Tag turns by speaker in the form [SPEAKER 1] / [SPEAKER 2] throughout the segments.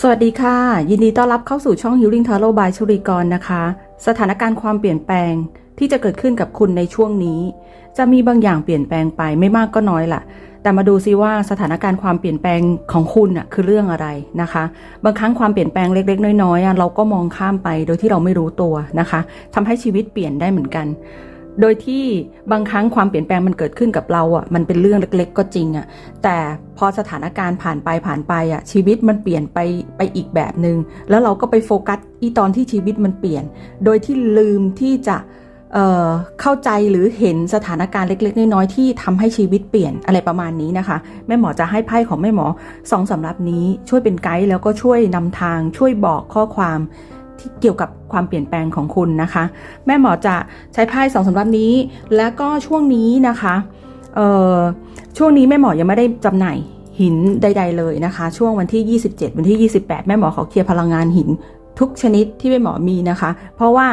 [SPEAKER 1] สวัสดีค่ะ ยินดีต้อนรับเข้าสู่ช่อง Healing Tarot by ชุริกรนะคะ สถานการณ์ความเปลี่ยนแปลงที่จะเกิดขึ้นกับคุณในช่วงนี้ จะมีบางอย่างเปลี่ยนแปลงไปไม่มากก็น้อยล่ะ แต่มาดูซิว่าสถานการณ์ความเปลี่ยนแปลงของคุณน่ะคือเรื่องอะไรนะคะ บางครั้งความเปลี่ยนแปลงเล็ก ๆ น้อยๆเราก็มองข้ามไปโดยที่เราไม่รู้ตัวนะคะทำให้ชีวิตเปลี่ยนได้เหมือนกัน โดยที่บางครั้งความเปลี่ยนแปลงมันเกิดขึ้นกับเราอะมันเป็นเรื่องเล็ก ๆ ก็จริงอะแต่พอสถานการณ์ผ่านไปผ่านไปอะชีวิตมันเปลี่ยนไปไปอีกแบบหนึง่งแล้วเราก็ไปโฟกัสอีตอนที่ชีวิตมันเปลี่ยน โดยที่ลืมที่จะเอ่อเข้าใจหรือเห็นสถานการณ์เล็ก ๆ น้อยๆที่ทำให้ชีวิตเปลี่ยนอะไรประมาณนี้นะคะ แม่หมอจะให้ไพ่ของแม่หมอสองสำรับนี้ช่วยเป็นไกด์แล้วก็ช่วยนำทางช่วยบอกข้อความ เกี่ยวกับความเปลี่ยนแปลงของคุณนะคะ แม่หมอจะใช้ไพ่สองสำรับนี้ แล้วก็ช่วงนี้นะคะเอ่อช่วงนี้แม่หมอยังไม่ได้จำหน่ายหินใด ๆ เลยนะคะ ช่วงวันที่ 27 วันที่ 28 แม่หมอขอเคลียร์พลังงานหินทุกชนิดที่แม่หมอมีนะคะ เพราะว่า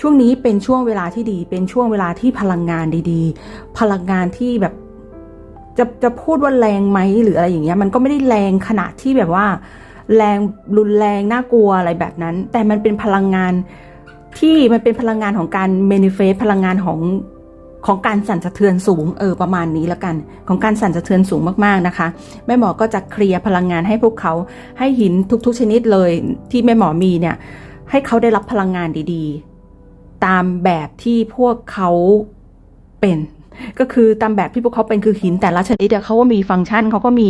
[SPEAKER 1] ช่วงนี้เป็นช่วงเวลาที่ดี เป็นช่วงเวลาที่พลังงานดีๆ พลังงานที่แบบจะจะพูดว่าแรงไหมหรืออะไรอย่างเงี้ยมันก็ไม่ได้แรงขนาดที่แบบว่า แรงรุนแรงน่ากลัวอะไรแบบนั้น แต่มันเป็นพลังงานที่มันเป็นพลังงานของการ manifest พลังงานของของการสั่นสะเทือนสูงเออประมาณนี้แล้วกัน ของการสั่นสะเทือนสูงมากๆนะคะ แม่หมอก็จะเคลียร์พลังงานให้พวกเขาให้หินทุกๆชนิดเลยที่แม่หมอมีเนี่ยให้เขาได้รับพลังงานดีๆ ตามแบบที่พวกเขาเป็น ก็คือตามแบบที่พวกเขาเป็นคือหินแต่ละชนิดเขาก็มีฟังก์ชันเขาก็มี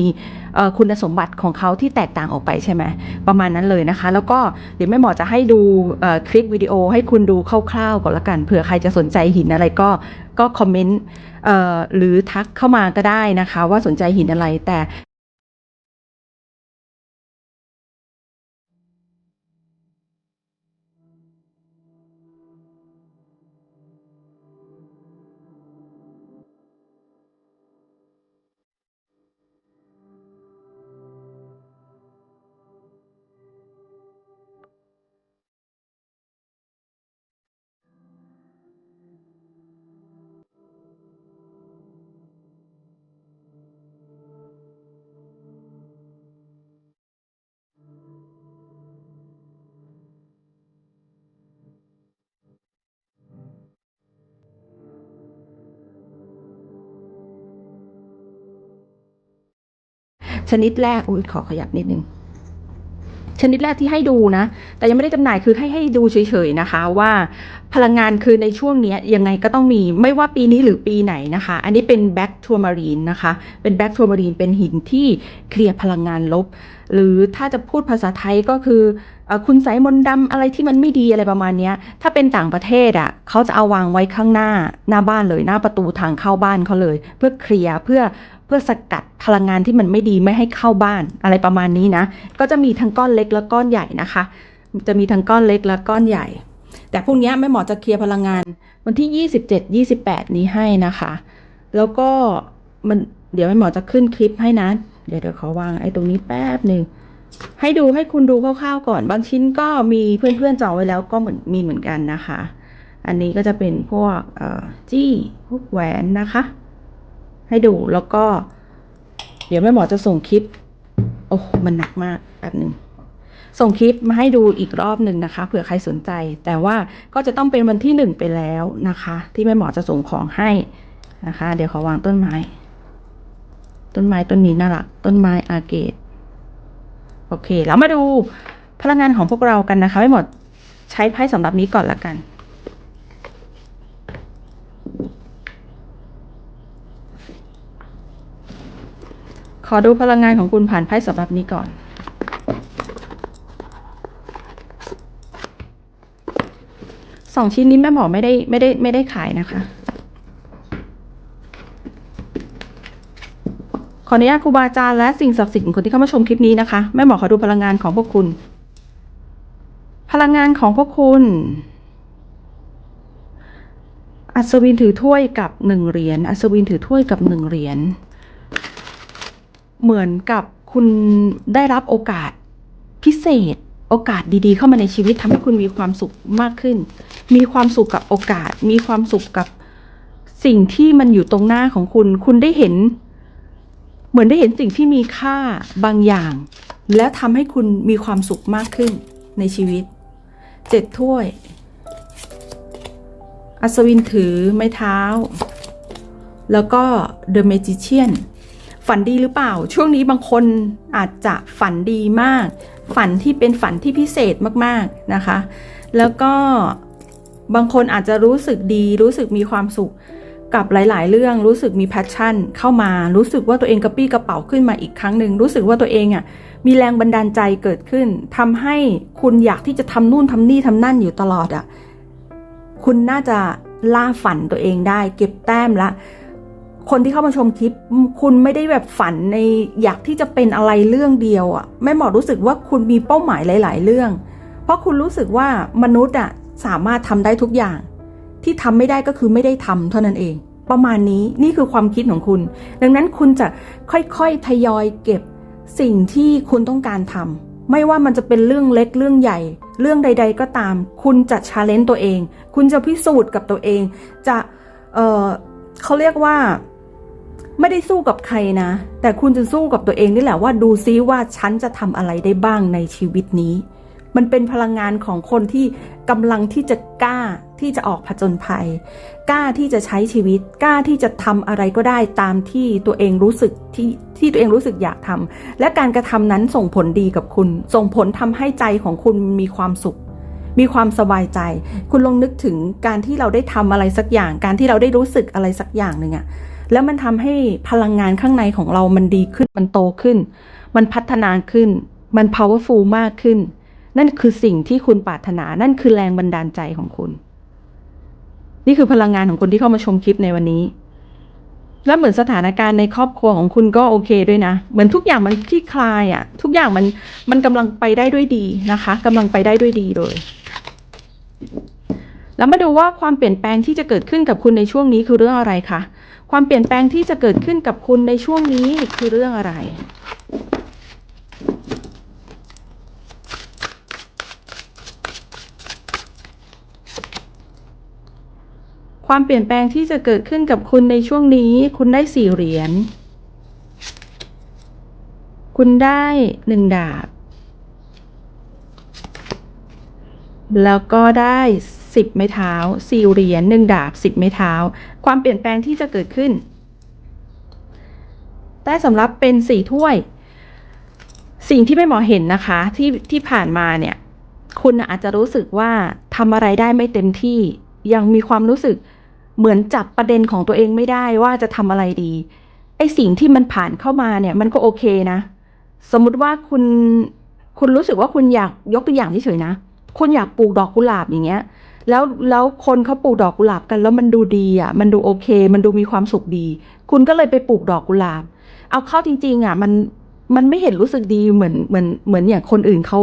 [SPEAKER 1] คุณสมบัติของเขาที่แตกต่างออกไปใช่ไหมประมาณนั้นเลยนะคะ แล้วก็เดี๋ยวแม่หมอจะให้ดูคลิปวิดีโอให้คุณดูคร่าวๆก่อนละกันเผื่อใครจะสนใจหินอะไรก็ก็คอมเมนต์หรือทักเข้ามาก็ได้นะคะ ว่าสนใจหินอะไรแต่ ชนิดแรกอุ้ยขอขยับนิดนึงชนิดแรกที่ให้ดูนะ แต่ยังไม่ได้จำหน่ายคือให้ให้ดูเฉยๆนะคะว่าพลังงานคือในช่วงนี้ยังไงก็ต้องมีไม่ว่าปีนี้หรือปีไหนนะคะ อันนี้เป็นแบ็กทัวมารีนนะคะ เป็นแบ็กทัวมารีนเป็นหินที่เคลียร์พลังงานลบ หรือถ้าจะพูดภาษาไทยก็คืออคุณใสยมนต์ดำอะไรที่มันไม่ดีอะไรประมาณนี้ถ้าเป็นต่างประเทศอะเขาจะเอาวางไว้ข้างหน้าหน้าบ้านเลยหน้าประตูทางเข้าบ้านเขาเลย เพื่อเคลียร์เพื่อ เพื่อสกัดพลังงานที่มันไม่ดีไม่ให้เข้าบ้านอะไรประมาณนี้นะ ก็จะมีทั้งก้อนเล็กและก้อนใหญ่นะคะ จะมีทั้งก้อนเล็กและก้อนใหญ่ แต่พวกนี้แม่หมอจะเคลียร์พลังงานวันที่ 27 28 นี้ให้นะคะ แล้วก็มันเดี๋ยวแม่หมอจะขึ้นคลิปให้นะ เดี๋ยวเดี๋ยวขอวางไอ้ตรงนี้แป๊บหนึ่งให้ดูให้คุณดูคร่าวๆก่อน บางชิ้นก็มีเพื่อนๆจองไว้แล้วก็เหมือนมีเหมือนกันนะคะ อันนี้ก็จะเป็นพวกจี้พวกแหวนนะคะ ให้ดูแล้วก็ เดี๋ยวแม่หมอจะส่งคลิป โอ้มันหนักมากแป๊บหนึ่งส่งคลิปมาให้ดูอีกรอบหนึ่งนะคะเผื่อใครสนใจ แต่ว่าก็จะต้องเป็นวันที่หนึ่งไปแล้วนะคะ ที่แม่หมอจะส่งของให้นะคะ เดี๋ยวขอวางต้นไม้ ต้นไม้ต้นนี้น่ารักต้นไม้อาเกตโอเค แล้วมาดูพลังงานของพวกเรากันนะคะ ไม่หมดใช้ไพ่สำหรับนี้ก่อนละกัน ขอดูพลังงานของคุณผ่านไพ่สำหรับนี้ก่อน สองชิ้นนี้แม่หมอไม่ได้ไม่ได้ไม่ได้ขายนะคะ ขออนุญาตครูบาอาจารย์และสิ่งศักดิ์สิทธิ์ของคนที่เข้ามาชมคลิปนี้นะคะ แม่หมอขอดูพลังงานของพวกคุณ พลังงานของพวกคุณ อัศวินถือถ้วยกับหนึ่งเหรียญ อัศวินถือถ้วยกับหนึ่งเหรียญ เหมือนกับคุณได้รับโอกาสพิเศษ โอกาสดีๆ เข้ามาในชีวิตทำให้คุณมีความสุขมากขึ้น มีความสุขกับโอกาส มีความสุขกับสิ่งที่มันอยู่ตรงหน้าของคุณ คุณได้เห็น เหมือนได้เห็นสิ่งที่มีค่าบางอย่าง แล้วทำให้คุณมีความสุขมากขึ้นในชีวิตเจ็ดถ้วย อัศวินถือไม้เท้า แล้วก็ The Magician ฝันดีหรือเปล่า ช่วงนี้บางคนอาจจะฝันดีมาก ฝันที่เป็นฝันที่พิเศษมากๆนะคะ แล้วก็บางคนอาจจะรู้สึกดีรู้สึกมีความสุขกับหลาย ๆ เรื่องรู้สึกมีแพชชั่น เข้ามารู้สึกว่าตัวเองกระปี้กระเป๋าขึ้นมาอีกครั้งหนึ่งรู้สึกว่าตัวเองอะมีแรงบันดาลใจเกิดขึ้นทำให้คุณอยากที่จะทำนู่นทำนี่ทำนั่นอยู่ตลอดอะคุณน่าจะล่าฝันตัวเองได้ เก็บแต้มละ คนที่เข้ามาชมคลิป คุณไม่ได้แบบฝันในอยากที่จะเป็นอะไรเรื่องเดียวอะ่ะแม่หมอรู้สึกว่าคุณมีเป้าหมายหลาย ๆ เรื่อง เพราะคุณรู้สึกว่ามนุษย์อะ่ะสามารถทำได้ทุกอย่าง ที่ทำไม่ได้ก็คือไม่ได้ทำเท่านั้นเอง ประมาณนี้นี่คือความคิดของคุณ ดังนั้นคุณจะค่อยๆทยอยเก็บสิ่งที่คุณต้องการทำไม่ว่ามันจะเป็นเรื่องเล็กเรื่องใหญ่ เรื่องใด ๆ ก็ตาม คุณจะชาเลนจ์ตัวเอง คุณจะพิสูจน์กับตัวเอง จะเออเขาเรียกว่า ไม่ได้สู้กับใครนะ แต่คุณจะสู้กับตัวเองนี่แหละว่าดูซิว่าฉันจะทำอะไรได้บ้างในชีวิตนี้ มันเป็นพลังงานของคนที่กำลังที่จะกล้าที่จะออกผจญภัย กล้าที่จะใช้ชีวิต กล้าที่จะทำอะไรก็ได้ตามที่ตัวเองรู้สึกที่ที่ตัวเองรู้สึกอยากทำและการกระทำนั้นส่งผลดีกับคุณ ส่งผลทำให้ใจของคุณมีความสุขมีความสบายใจ คุณลองนึกถึงการที่เราได้ทำอะไรสักอย่าง การที่เราได้รู้สึกอะไรสักอย่างหนึ่งอะ แล้วมันทำให้พลังงานข้างในของเรามันดีขึ้น มันโตขึ้น มันพัฒนาขึ้น มัน powerful มากขึ้น นั่นคือสิ่งที่คุณปรารถนา นั่นคือแรงบันดาลใจของคุณ นี่คือพลังงานของคนที่เข้ามาชมคลิปในวันนี้ และเหมือนสถานการณ์ในครอบครัวของคุณก็โอเคด้วยนะ เหมือนทุกอย่างมันคลี่คลายอะ่ะ ทุกอย่างมันมันกำลังไปได้ด้วยดีนะคะกำลังไปได้ด้วยดีเลยแล้วมาดูว่าความเปลี่ยนแปลงที่จะเกิดขึ้นกับคุณในช่วงนี้คือเรื่องอะไรคะ ความเปลี่ยนแปลงที่จะเกิดขึ้นกับคุณในช่วงนี้คือเรื่องอะไรความเปลี่ยนแปลงที่จะเกิดขึ้นกับคุณในช่วงนี้ คุณได้สี่เหรียญ คุณได้หนึ่งดาบ แล้วก็ได้ สิบไม้เท้าสี่เหรียญหนึ่งดาบสิบไม้เท้า ความเปลี่ยนแปลงที่จะเกิดขึ้นได้สำรับเป็นสี่ถ้วย สิ่งที่ไม่หมอเห็นนะคะที่ที่ผ่านมาเนี่ย คุณอาจจะรู้สึกว่าทำอะไรได้ไม่เต็มที่ ยังมีความรู้สึกเหมือนจับประเด็นของตัวเองไม่ได้ว่าจะทำอะไรดี ไอสิ่งที่มันผ่านเข้ามาเนี่ยมันก็โอเคนะ สมมติว่าคุณคุณรู้สึกว่าคุณอยากยกตัวอย่างเฉยๆนะ คุณอยากปลูกดอกกุหลาบอย่างเงี้ย แล้วแล้วคนเขาปลูกดอกกุหลาบกันแล้วมันดูดีอะ มันดูโอเค มันดูมีความสุขดี คุณก็เลยไปปลูกดอกกุหลาบ เอาเข้าจริง ๆ อะ มันมันไม่เห็นรู้สึกดีเหมือนเหมือนเหมือนอย่างคนอื่นเขา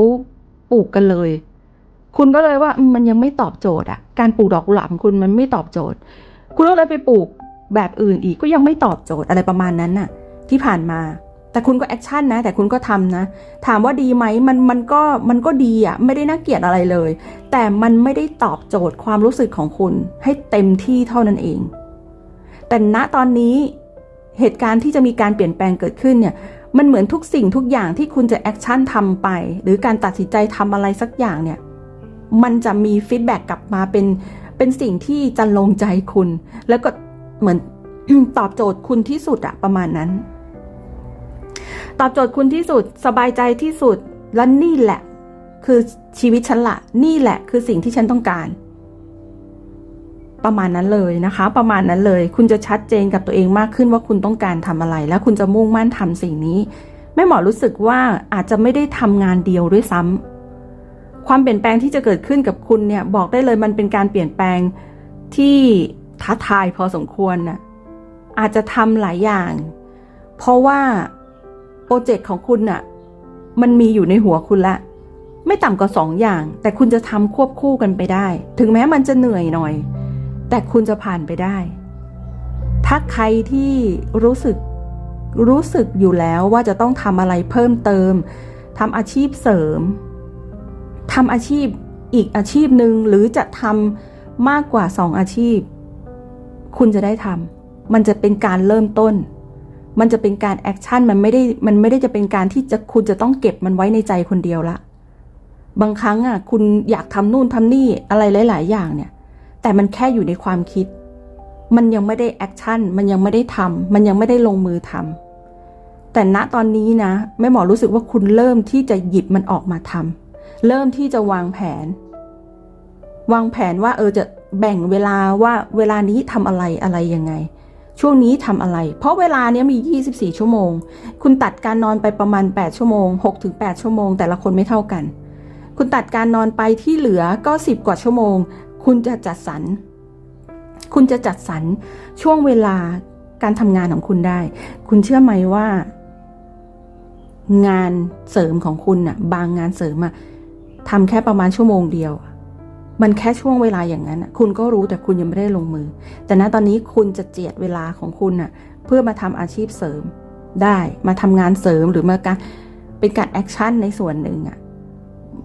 [SPEAKER 1] ปลูกกันเลย คุณก็เลยว่ามันยังไม่ตอบโจทย์อะ การปลูกดอกกุหลาบคุณมันไม่ตอบโจทย์ คุณก็เลยไปปลูกแบบอื่นอีกก็ยังไม่ตอบโจทย์อะไรประมาณนั้นน่ะ ที่ผ่านมา แต่คุณก็แอคชั่นนะ แต่คุณก็ทำนะ ถามว่าดีไหมมันมันก็มันก็ดีอะไม่ได้น่าเกลียดอะไรเลย แต่มันไม่ได้ตอบโจทย์ความรู้สึกของคุณ ให้เต็มที่เท่านั้นเอง แต่ณตอนนี้เหตุการณ์ที่จะมีการเปลี่ยนแปลงเกิดขึ้นเนี่ยมันเหมือนทุกสิ่งทุกอย่างที่คุณจะแอคชั่นทำไป หรือการตัดสินใจทำอะไรสักอย่างเนี่ยมันจะมีฟีดแบ็กกลับมาเป็นเป็นสิ่งที่จะลงใจคุณ แล้วก็เหมือนตอบโจทย์คุณที่สุดอะประมาณนั้น ตอบโจทย์คุณที่สุด สบายใจที่สุด และนี่แหละ คือชีวิตฉันละนี่แหละ คือสิ่งที่ฉันต้องการ ประมาณนั้นเลยนะคะ ประมาณนั้นเลย คุณจะชัดเจนกับตัวเองมากขึ้นว่าคุณต้องการทำอะไร และคุณจะมุ่งมั่นทำสิ่งนี้แม่หมอรู้สึกว่าอาจจะไม่ได้ทำงานเดียวด้วยซ้ำความเปลี่ยนแปลงที่จะเกิดขึ้นกับคุณเนี่ย บอกได้เลยมันเป็นการเปลี่ยนแปลงที่ท้าทายพอสมควรน่ะอาจจะทำหลายอย่าง เพราะว่า รเจกต์ของคุณน่ะ มันมีอยู่ในหัวคุณละ ไม่ต่ำกว่าสองอย่าง แต่คุณจะทำควบคู่กันไปได้ ถึงแม้มันจะเหนื่อยหน่อย แต่คุณจะผ่านไปได้ ถ้าใครที่รู้สึกรู้สึกอยู่แล้วว่าจะต้องทำอะไรเพิ่มเติมทำอาชีพเสริมทำอาชีพอีกอาชีพหนึ่งหรือจะทำมากกว่าสองอาชีพ คุณจะได้ทำมันจะเป็นการเริ่มต้น มันจะเป็นการแอคชั่นมันไม่ได้มันไม่ได้จะเป็นการที่จะคุณจะต้องเก็บมันไว้ในใจคนเดียวละ บางครั้งอะคุณอยากทำนู่นทำนี่อะไรหลาย ๆ อย่างเนี่ย แต่มันแค่อยู่ในความคิด มันยังไม่ได้แอคชั่นมันยังไม่ได้ทำมันยังไม่ได้ลงมือทำแต่ณตอนนี้นะแม่หมอรู้สึกว่าคุณเริ่มที่จะหยิบมันออกมาทำเริ่มที่จะวางแผน วางแผนว่าเออจะแบ่งเวลาว่าเวลานี้ทำอะไรอะไรยังไง ช่วงนี้ทำอะไร เพราะเวลาเนี้ยมี 24 ชั่วโมง คุณตัดการนอนไปประมาณ 8 ชั่วโมง 6-8 ชั่วโมง แต่ละคนไม่เท่ากัน คุณตัดการนอนไปที่เหลือก็ 10 กว่าชั่วโมง คุณจะจัดสรร คุณจะจัดสรรช่วงเวลาการทำงานของคุณได้ คุณเชื่อไหมว่า งานเสริมของคุณน่ะบางงานเสริมอะทำแค่ประมาณชั่วโมงเดียว มันแค่ช่วงเวลาอย่างนั้น คุณก็รู้แต่คุณยังไม่ได้ลงมือ แต่ณตอนนี้คุณจะเจียดเวลาของคุณน่ะเพื่อมาทำอาชีพเสริม ได้มาทำงานเสริมหรือมาการเป็นการแอคชั่นในส่วนหนึ่งอะ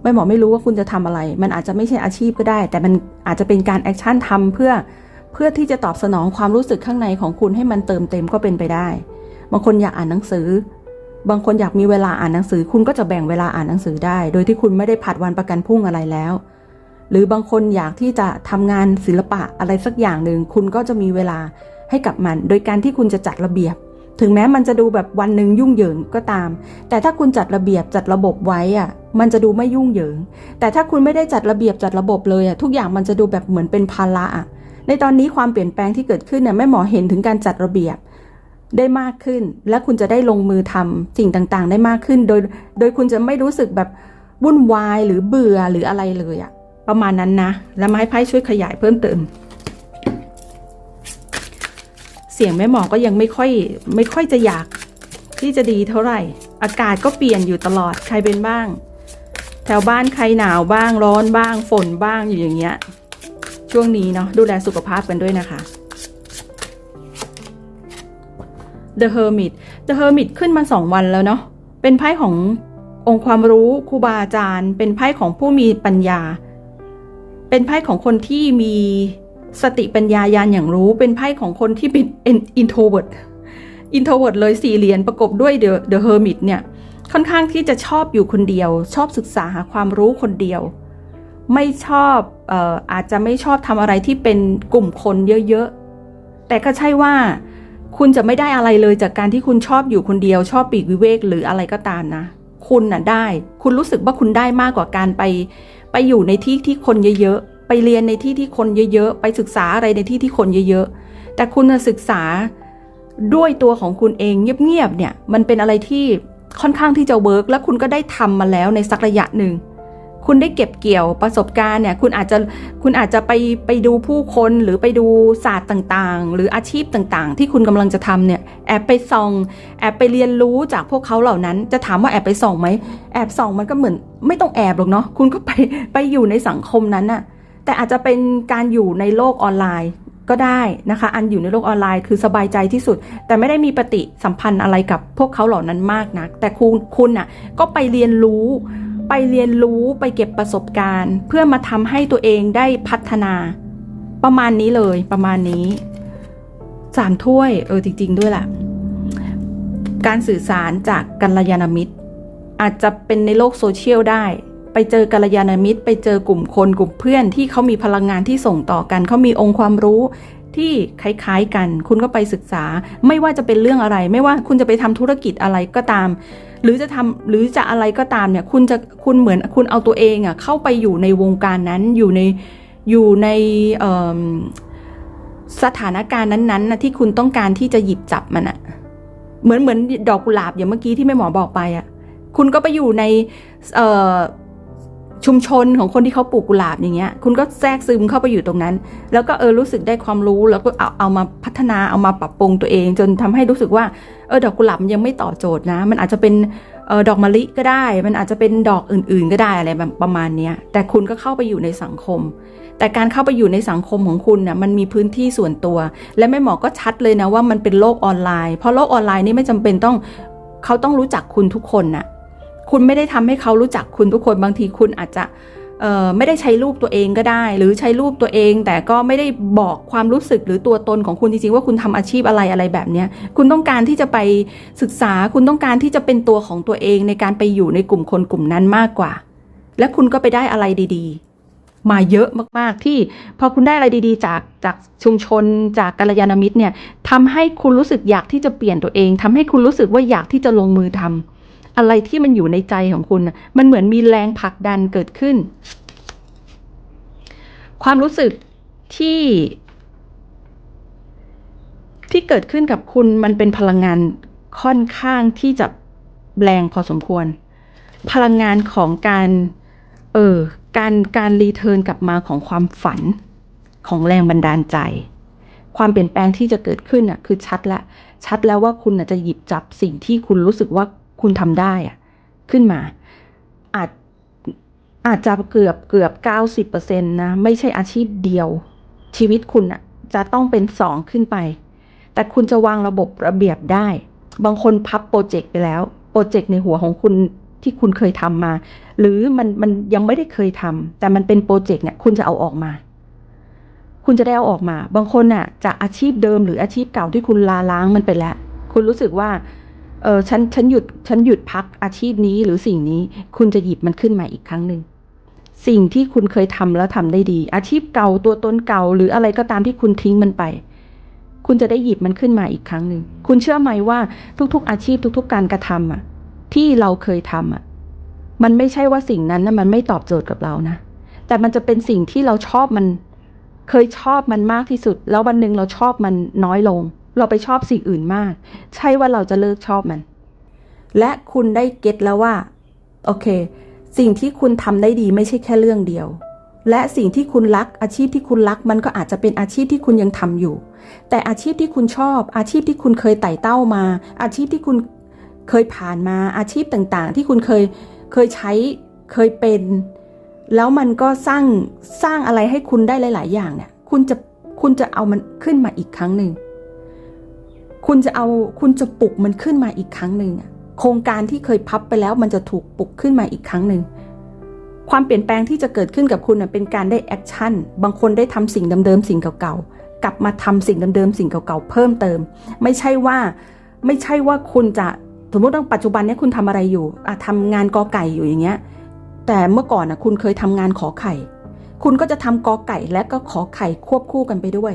[SPEAKER 1] ไม่หมอไม่รู้ว่าคุณจะทำอะไร มันอาจจะไม่ใช่อาชีพก็ได้ แต่มันอาจจะเป็นการแอคชั่นทำเพื่อเพื่อที่จะตอบสนองความรู้สึกข้างในของคุณให้มันเติมเต็มก็เป็นไปได้ บางคนอยากอ่านหนังสือ บางคนอยากมีเวลาอ่านหนังสือ คุณก็จะแบ่งเวลาอ่านหนังสือได้ โดยที่คุณไม่ได้ผัดวันประกันพรุ่งอะไรแล้ว หรือบางคนอยากที่จะทำงานศิลปะอะไรสักอย่างหนึ่งคุณก็จะมีเวลาให้กับมัน โดยการที่คุณจะจัดระเบียบ ถึงแม้มันจะดูแบบวันหนึ่งยุ่งเหยิงก็ตาม แต่ถ้าคุณจัดระเบียบจัดระบบไว้อะมันจะดูไม่ยุ่งเหยิง แต่ถ้าคุณไม่ได้จัดระเบียบจัดระบบเลยอะทุกอย่างมันจะดูแบบเหมือนเป็นภาระอะในตอนนี้ความเปลี่ยนแปลงที่เกิดขึ้นเนี่ยแม่หมอเห็นถึงการจัดระเบียบได้มากขึ้น และคุณจะได้ลงมือทำสิ่งต่างๆ ได้มากขึ้น โดย โดยคุณจะไม่รู้สึกแบบวุ่นวายหรือเบื่อหรืออะไรเลยอะ ประมาณนั้นนะ แล้วมาให้ไพ่ช่วยขยายเพิ่มเติม เสียงแม่หมอก็ยังไม่ค่อยไม่ค่อยจะอยากที่จะดีเท่าไหร่ อากาศก็เปลี่ยนอยู่ตลอดใครเป็นบ้าง แถวบ้านใครหนาวบ้างร้อนบ้างฝนบ้างอยู่อย่างเงี้ย ช่วงนี้เนาะดูแลสุขภาพกันด้วยนะคะ The Hermit The Hermit ขึ้นมาสองวันแล้วเนาะเป็นไพ่ขององค์ความรู้ครูบาอาจารย์ เป็นไพ่ของผู้มีปัญญา เป็นไพ่ของคนที่มีสติปัญญายานอย่างรู้ เป็นไพ่ของคนที่เป็น introvert introvert เลยสี่เหรียญประกบด้วย The The Hermit เนี่ยค่อนข้างที่จะชอบอยู่คนเดียว ชอบศึกษาหาความรู้คนเดียว ไม่ชอบอออาจจะไม่ชอบทำอะไรที่เป็นกลุ่มคนเยอะๆ แต่ก็ใช่ว่าคุณจะไม่ได้อะไรเลยจากการที่คุณชอบอยู่คนเดียว ชอบปีกวิเวกหรืออะไรก็ตามนะ คุณน่ะได้ คุณรู้สึกว่าคุณได้มากกว่าการไป ไปอยู่ในที่ที่คนเยอะๆ ไปเรียนในที่ที่คนเยอะๆ ไปศึกษาอะไรในที่ที่คนเยอะๆ แต่คุณน่ะศึกษาด้วยตัวของคุณเองเงียบๆ เนี่ย มันเป็นอะไรที่ค่อนข้างที่จะเวิร์กและคุณก็ได้ทำมาแล้วในสักระยะหนึ่ง คุณได้เก็บเกี่ยวประสบการณ์เนี่ยคุณอาจจะคุณอาจจะไปไปดูผู้คนหรือไปดูศาสตร์ต่างๆ หรืออาชีพต่างๆ ที่คุณกำลังจะทำเนี่ยแอบไปส่องแอบไปเรียนรู้จากพวกเขาเหล่านั้น จะถามว่าแอบไปส่องไหมแอบส่องมันก็เหมือนไม่ต้องแอบหรอกเนาะคุณก็ไปไปอยู่ในสังคมนั้นน่ะแต่อาจจะเป็นการอยู่ในโลกออนไลน์ก็ได้นะคะ อันอยู่ในโลกออนไลน์คือสบายใจที่สุด แต่ไม่ได้มีปฏิสัมพันธ์อะไรกับพวกเขาเหล่านั้นมากนัก แต่คุณคุณน่ะก็ไปเรียนรู้ ไปเรียนรู้ไปเก็บประสบการณ์ เพื่อมาทำให้ตัวเองได้พัฒนา ประมาณนี้เลยประมาณนี้สามถ้วยเออจริง ๆ ด้วยแหละการสื่อสารจากกัลยาณมิตร อาจจะเป็นในโลกโซเชียลได้ ไปเจอกัลยาณมิตร ไปเจอกลุ่มคนกลุ่มเพื่อนที่เขามีพลังงานที่ส่งต่อกันเขามีองค์ความรู้ที่คล้ายๆกัน คุณก็ไปศึกษา ไม่ว่าจะเป็นเรื่องอะไร ไม่ว่าคุณจะไปทำธุรกิจอะไรก็ตาม หรือจะทำหรือจะอะไรก็ตามเนี่ยคุณจะคุณเหมือนคุณเอาตัวเองอะ่ะเข้าไปอยู่ในวงการนั้นอยู่ในอยู่ในสถานการณ์นั้นๆนะที่คุณต้องการที่จะหยิบจับมันอะเหมือนเหมือนดอกกุหลาบอย่างเมื่อกี้ที่แม่หมอบอกไปอะคุณก็ไปอยู่ในเชุมชนของคนที่เขาปลูกกุหลาบอย่างเงี้ย คุณก็แทรกซึมเข้าไปอยู่ตรงนั้น แล้วก็เออรู้สึกได้ความรู้แล้วก็เอาเอามาพัฒนาเอามาปรับปรุงตัวเอง จนทำให้รู้สึกว่าเออดอกกุหลาบยังไม่ตอบโจทย์นะ มันอาจจะเป็นเออดอกมะลิก็ได้ มันอาจจะเป็นดอกอื่น ๆ ก็ได้อะไรประมาณเนี้ยแต่คุณก็เข้าไปอยู่ในสังคม แต่การเข้าไปอยู่ในสังคมของคุณน่ะมันมีพื้นที่ส่วนตัว และแม่หมอก็ชัดเลยนะว่ามันเป็นโลกออนไลน์ เพราะโลกออนไลน์นี่ไม่จำเป็นต้องเขาต้องรู้จักคุณทุกคนน่ะ คุณไม่ได้ทำให้เขารู้จักคุณทุกคนบางทีคุณอาจจะไม่ได้ใช้รูปตัวเองก็ได้ หรือใช้รูปตัวเอง แต่ก็ไม่ได้บอกความรู้สึกหรือตัวตนของคุณจริงๆว่าคุณทำอาชีพอะไรอะไรแบบนี้คุณต้องการที่จะไปศึกษา คุณต้องการที่จะเป็นตัวของตัวเองในการไปอยู่ในกลุ่มคนกลุ่มนั้นมากกว่า และคุณก็ไปได้อะไรดี ๆ มาเยอะมากๆที่พอคุณได้อะไรดีๆ จากจากชุมชนจากกัลยาณมิตรเนี่ยทำให้คุณรู้สึกอยากที่จะเปลี่ยนตัวเองทำให้คุณรู้สึกว่าอยากที่จะลงมือทำ อะไรที่มันอยู่ในใจของคุณ มันเหมือนมีแรงผลักดันเกิดขึ้น ความรู้สึกที่ ที่เกิดขึ้นกับคุณมันเป็นพลังงานค่อนข้างที่จะแรงพอสมควร พลังงานของการเออการการรีเทิร์นกลับมาของความฝันของแรงบันดาลใจ ความเปลี่ยนแปลงที่จะเกิดขึ้นอะคือชัดแล้วชัดแล้วว่าคุณจะหยิบจับสิ่งที่คุณรู้สึกว่า คุณทำได้อะขึ้นมา อาจอาจจะเกือบเกือบเก้าสิบเปอร์เซ็นต์นะ ไม่ใช่อาชีพเดียว ชีวิตคุณอะจะต้องเป็นสองขึ้นไป แต่คุณจะวางระบบระเบียบได้ บางคนพับโปรเจกต์ไปแล้ว โปรเจกต์ในหัวของคุณที่คุณเคยทำมา หรือมันมันยังไม่ได้เคยทำแต่มันเป็นโปรเจกต์เนี่ยคุณจะเอาออกมาคุณจะได้เอาออกมา บางคนน่ะจากอาชีพเดิมหรืออาชีพเก่าที่คุณลาล้างมันไปแล้ว คุณรู้สึกว่า เออฉันฉันหยุดฉันหยุดพักอาชีพนี้หรือสิ่งนี้คุณจะหยิบมันขึ้นมาอีกครั้งหนึ่งสิ่งที่คุณเคยทำแล้วทำได้ดี อาชีพเก่าตัวตนเก่า หรืออะไรก็ตามที่คุณทิ้งมันไป คุณจะได้หยิบมันขึ้นมาอีกครั้งหนึ่งคุณเชื่อไหมว่าทุกๆ อาชีพทุก ๆ การกระทำอะ ที่เราเคยทำอะ มันไม่ใช่ว่าสิ่งนั้นนะมันไม่ตอบโจทย์กับเรานะแต่มันจะเป็นสิ่งที่เราชอบมัน เคยชอบมันมากที่สุด แล้ววันหนึ่งเราชอบมันน้อยลง เราไปชอบสิ่งอื่นมาก ใช่ว่าเราจะเลิกชอบมัน และคุณได้เก็ตแล้วว่า โอเค สิ่งที่คุณทำได้ดีไม่ใช่แค่เรื่องเดียว และสิ่งที่คุณรักอาชีพที่คุณรักมันก็อาจจะเป็นอาชีพที่คุณยังทำอยู่ แต่อาชีพที่คุณชอบ อาชีพที่คุณเคยไต่เต้ามา อาชีพที่คุณเคยผ่านมาอาชีพต่างๆ ที่คุณเคยเคยใช้เคยเป็น แล้วมันก็สร้างสร้างอะไรให้คุณได้หลาย ๆ อย่างเนี่ยคุณจะคุณจะเอามันขึ้นมาอีกครั้งหนึ่ง คุณจะเอาคุณจะปลุกมันขึ้นมาอีกครั้งหนึ่งโครงการที่เคยพับไปแล้วมันจะถูกปลุกขึ้นมาอีกครั้งหนึ่งความเปลี่ยนแปลงที่จะเกิดขึ้นกับคุณเป็นการได้แอคชั่น บางคนได้ทำสิ่งเดิมๆสิ่งเก่าๆ กลับมาทำสิ่งเดิมๆสิ่งเก่าๆเพิ่มเติม ไม่ใช่ว่าไม่ใช่ว่าคุณจะสมมติว่าปัจจุบันนี้คุณทำอะไรอยู่อะทำงานกอไก่อยู่อย่างเงี้ย แต่เมื่อก่อนนะคุณเคยทำงานขอไข่ คุณก็จะทำกอไก่และก็ขอไข่ควบคู่กันไปด้วย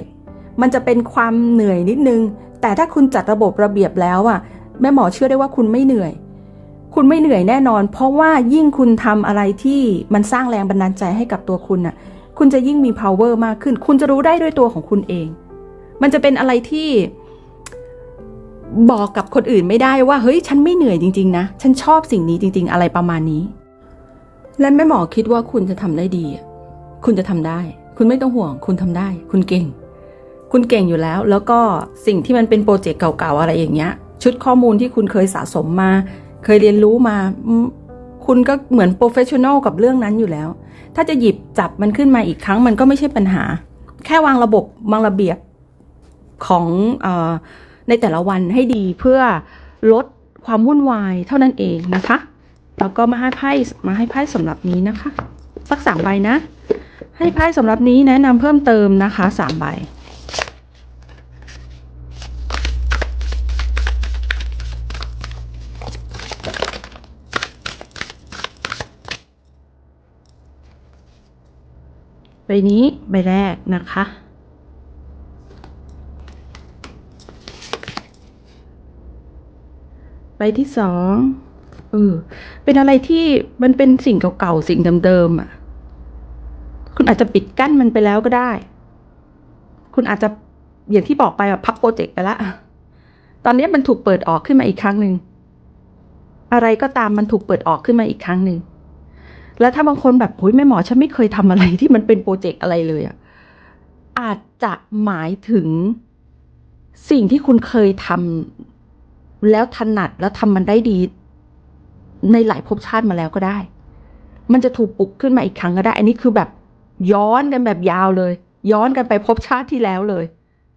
[SPEAKER 1] มันจะเป็นความเหนื่อยนิดนึง แต่ถ้าคุณจัดระบบระเบียบแล้วอะแม่หมอเชื่อได้ว่าคุณไม่เหนื่อย คุณไม่เหนื่อยแน่นอน เพราะว่ายิ่งคุณทำอะไรที่มันสร้างแรงบันดาลใจให้กับตัวคุณน่ะ คุณจะยิ่งมี power มากขึ้น คุณจะรู้ได้ด้วยตัวของคุณเอง มันจะเป็นอะไรที่บอกกับคนอื่นไม่ได้ว่า เฮ้ย ฉันไม่เหนื่อยจริง ๆ นะ ฉันชอบสิ่งนี้จริง ๆ อะไรประมาณนี้ และแม่หมอคิดว่าคุณจะทำได้ดี คุณจะทำได้ คุณไม่ต้องห่วง คุณทำได้ คุณเก่ง คุณเก่งอยู่แล้ว แล้วก็สิ่งที่มันเป็นโปรเจกต์เก่าๆอะไรอย่างเงี้ย ชุดข้อมูลที่คุณเคยสะสมมา เคยเรียนรู้มา คุณก็เหมือนโปรเฟชชั่นอลกับเรื่องนั้นอยู่แล้ว ถ้าจะหยิบจับมันขึ้นมาอีกครั้งมันก็ไม่ใช่ปัญหา แค่วางระบบวางระเบียบของอในแต่ละวันให้ดีเพื่อลดความวุ่นวายเท่านั้นเองนะคะ แล้วก็มาให้ไพ่มาให้ไพ่สำหรับนี้นะคะ สักสามใบนะ ให้ไพ่สำหรับนี้แนะนำเพิ่มเติมนะคะสามใบ นี้ใบแรกนะคะ ใบที่สองเออเป็นอะไรที่มันเป็นสิ่งเก่าๆ สิ่งเดิมๆอะ คุณอาจจะปิดกั้นมันไปแล้วก็ได้ คุณอาจจะอย่างที่บอกไปแบบพับโปรเจกต์ไปล้วตอนนี้มันถูกเปิดออกขึ้นมาอีกครั้งหนึ่งอะไรก็ตามมันถูกเปิดออกขึ้นมาอีกครั้งหนึ่ง แล้วถ้าบางคนแบบโอ้ยแม่หมอฉันไม่เคยทำอะไรที่มันเป็นโปรเจกต์อะไรเลยอะอาจจะหมายถึงสิ่งที่คุณเคยทำแล้วถนัดแล้วทำมันได้ดี ในหลายภพชาติมาแล้วก็ได้ มันจะถูกปลุกขึ้นมาอีกครั้งก็ได้ อันนี้คือแบบย้อนกันแบบยาวเลย ย้อนกันไปภพชาติที่แล้วเลย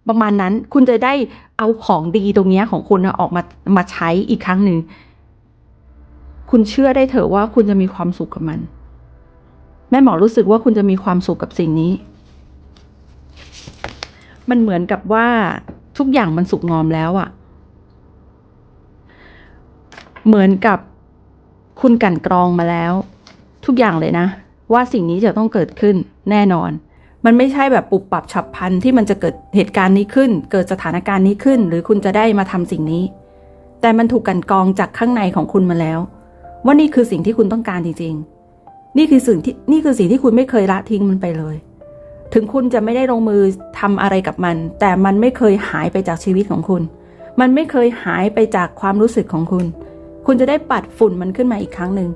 [SPEAKER 1] ประมาณนั้นคุณจะได้เอาของดีตรงเนี้ยของคุณนะออกมามาใช้อีกครั้งหนึ่งคุณเชื่อได้เถอะว่าคุณจะมีความสุขกับมัน แม่หมอรู้สึกว่าคุณจะมีความสุขกับสิ่งนี้ มันเหมือนกับว่าทุกอย่างมันสุกงอมแล้วอะ่ะ เหมือนกับคุณกันกรองมาแล้ว ทุกอย่างเลยนะ ว่าสิ่งนี้จะต้องเกิดขึ้นแน่นอน มันไม่ใช่แบบปุบปรับฉับพลันที่มันจะเกิดเหตุการณ์นี้ขึ้น เกิดสถานการณ์นี้ขึ้น หรือคุณจะได้มาทำสิ่งนี้ แต่มันถูกกันกรองจากข้างในของคุณมาแล้ว ว่านี่คือสิ่งที่คุณต้องการจริงๆ นี่คือสิ่งที่นี่คือสิ่งที่คุณไม่เคยละทิ้งมันไปเลย ถึงคุณจะไม่ได้ลงมือทำอะไรกับมัน แต่มันไม่เคยหายไปจากชีวิตของคุณ มันไม่เคยหายไปจากความรู้สึกของคุณ คุณจะได้ปัดฝุ่นมันขึ้นมาอีกครั้งหนึ่ง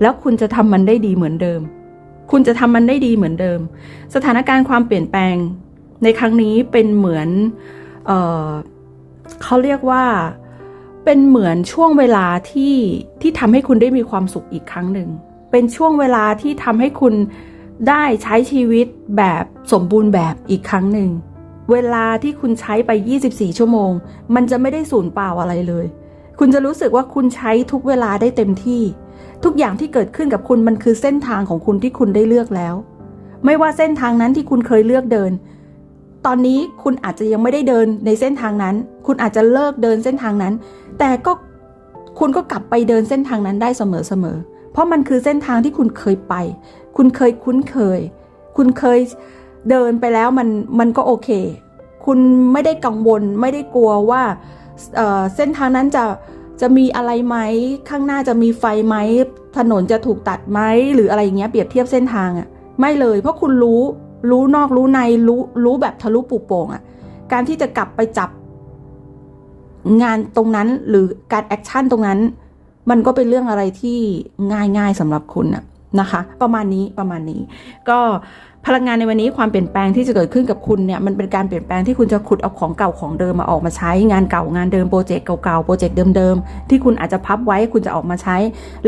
[SPEAKER 1] แล้วคุณจะทำมันได้ดีเหมือนเดิม คุณจะทำมันได้ดีเหมือนเดิม สถานการณ์ความเปลี่ยนแปลง ในครั้งนี้เป็นเหมือนเออเขาเรียกว่าเป็นเหมือนช่วงเวลาที่ที่ทำให้คุณได้มีความสุขอีกครั้งหนึ่ง เป็นช่วงเวลาที่ทำให้คุณได้ใช้ชีวิตแบบสมบูรณ์แบบอีกครั้งหนึ่ง เวลาที่คุณใช้ไป 24 ชั่วโมง มันจะไม่ได้สูญเปล่าอะไรเลย คุณจะรู้สึกว่าคุณใช้ทุกเวลาได้เต็มที่ ทุกอย่างที่เกิดขึ้นกับคุณมันคือเส้นทางของคุณที่คุณได้เลือกแล้ว ไม่ว่าเส้นทางนั้นที่คุณเคยเลือกเดิน ตอนนี้คุณอาจจะยังไม่ได้เดินในเส้นทางนั้น คุณอาจจะเลิกเดินเส้นทางนั้น แต่ก็คุณก็กลับไปเดินเส้นทางนั้นได้เสมอๆ เพราะมันคือเส้นทางที่คุณเคยไป คุณเคยคุ้นเคย คุณเคยเดินไปแล้วมันมันก็โอเค คุณไม่ได้กังวลไม่ได้กลัวว่าเอ่อเส้นทางนั้นจะจะมีอะไรไหมข้างหน้าจะมีไฟไหมถนนจะถูกตัดไหมหรืออะไรอย่างเงี้ยเปรียบเทียบเส้นทางอะ่ะไม่เลยเพราะคุณรู้รู้นอกรู้ในรู้รู้แบบทะลุปุโป่งอะ่ะการที่จะกลับไปจับงานตรงนั้นหรือการแอคชั่นตรงนั้น มันก็เป็นเรื่องอะไรที่ง่ายๆสำหรับคุณน่ะนะคะ ประมาณนี้ประมาณนี้ก็ พลังงานในวันนี้ความเปลี่ยนแปลงที่จะเกิดขึ้นกับคุณเนี่ยมันเป็นการเปลี่ยนแปลงที่คุณจะขุดเอาของเก่าของเดิมมาออกมาใช้งานเก่างานเดิมโปรเจกต์เก่าๆโปรเจกต์เดิมๆที่คุณอาจจะพับไว้คุณจะออกมาใช้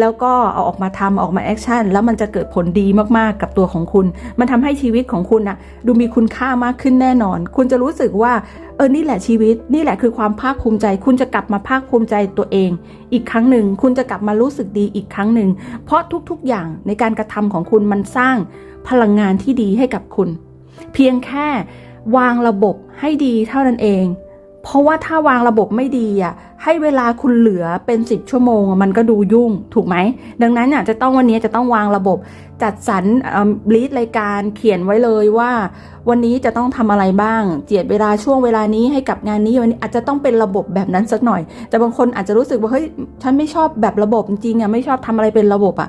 [SPEAKER 1] แล้วก็เอาออกมาทำออกมาแอคชั่นแล้วมันจะเกิดผลดีมากๆกับตัวของคุณ มันทำให้ชีวิตของคุณนะดูมีคุณค่ามากขึ้นแน่นอน คุณจะรู้สึกว่าเออ นี่แหละชีวิต นี่แหละคือความภาคภูมิใจ คุณจะกลับมาภาคภูมิใจตัวเอง อีกครั้งหนึ่ง คุณจะกลับมารู้สึกดีอีกครั้งหนึ่ง เพราะทุกๆ อย่างในการกระทำของคุณมันสร้าง พลังงานที่ดีให้กับคุณ เพียงแค่วางระบบให้ดีเท่านั้นเอง เพราะว่าถ้าวางระบบไม่ดีอะให้เวลาคุณเหลือเป็น 10 ชั่วโมง มันก็ดูยุ่งถูกไหม ดังนั้นอะจะต้องวันนี้จะต้องวางระบบ จัดสรรลีดรายการเขียนไว้เลยว่า วันนี้จะต้องทำอะไรบ้าง เจียดเวลาช่วงเวลานี้ให้กับงานนี้วันนี้อาจจะต้องเป็นระบบแบบนั้นสักหน่อย แต่บางคนอาจจะรู้สึกว่าเฮ้ยฉันไม่ชอบแบบระบบจริงอะไม่ชอบทำอะไรเป็นระบบอะ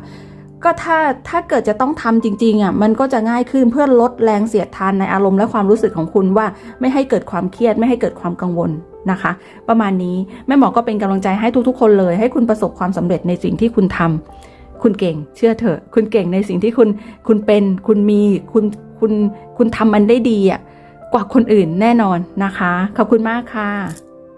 [SPEAKER 1] ก็ถ้าถ้าเกิดจะต้องทำจริงๆอะมันก็จะง่ายขึ้นเพื่อลดแรงเสียดทานในอารมณ์และความรู้สึกของคุณว่าไม่ให้เกิดความเครียดไม่ให้เกิดความกังวลนะคะ ประมาณนี้แม่หมอก็เป็นกำลังใจให้ทุกๆ คนเลย ให้คุณประสบความสำเร็จในสิ่งที่คุณทำคุณเก่ง เชื่อเถอะ คุณเก่งในสิ่งที่คุณคุณเป็นคุณมีคุณคุณคุณทำมันได้ดีอะกว่าคนอื่นแน่นอนนะคะ ขอบคุณมากค่ะ